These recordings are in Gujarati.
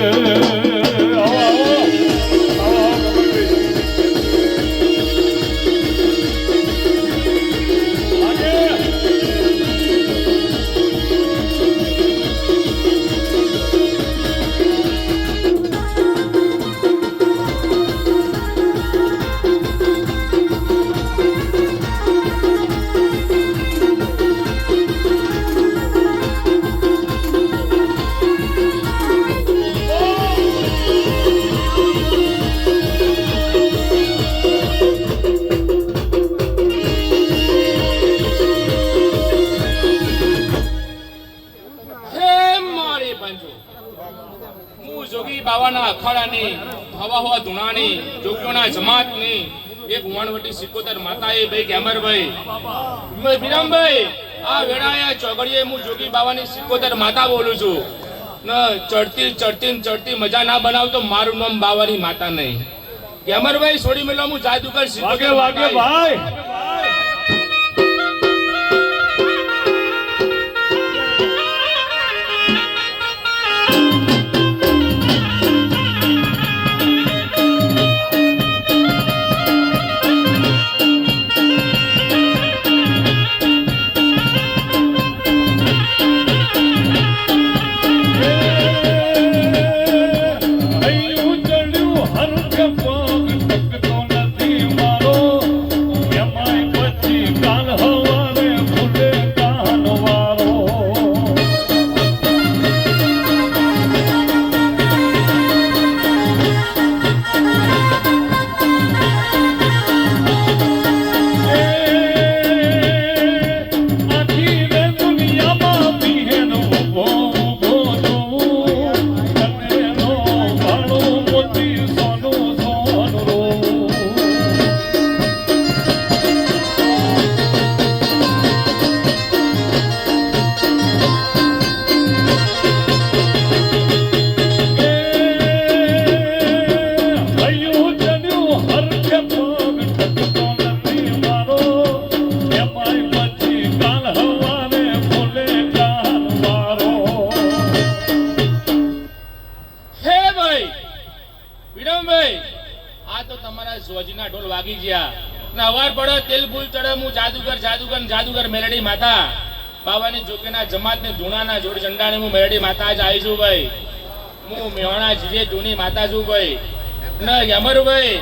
આવો, બાવાના અખાડાની હવા હવા ધૂણાની જોગીઓના જમાતની એક વણવટી સિકોતર માતાએ ભાઈ ગેમરભાઈ વિરામભાઈ આ વેળાએ ચોગડીએ હું જોગી બાવાની સિકોતર માતા બોલું છું ન ચડતી ચડતી ચડતી મજા ના બનાવતો મારું નામ બાવાની માતા નહીં ગેમરભાઈ છોડી મેલો હું જાદુગર સિકોતર વાગે. ભાઈ તમારા ઢોલ વાગી ગયા ને અવાર પડે તેલ ભૂલ ચડે હું જાદુગર જાદુગર જાદુગર મેલડી માતા બાવાની જોગીના જમાત ને ધૂણાના જોડ ઝંડાને હું મેલડી માતા જ આવી છું ભાઈ હું મેવાણા જીજે જૂની માતા છું ભાઈ ને યમરભાઈ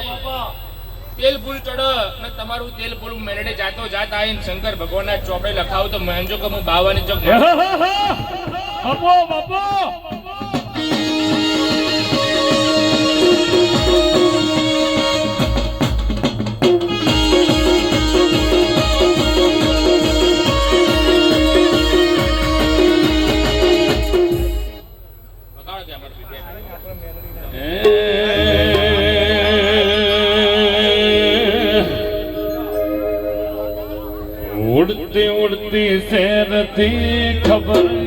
તેલ ભૂલ ચડો ને તમારું તેલ ભૂલ મેલડી જાતો જાત આવીને શંકર ભગવાનના ચોપડે લખાવું તો મહેંજો કે હું બાવાની ચોક બાપો બાપો ઉડતી ઉડતી શેરથી ખબર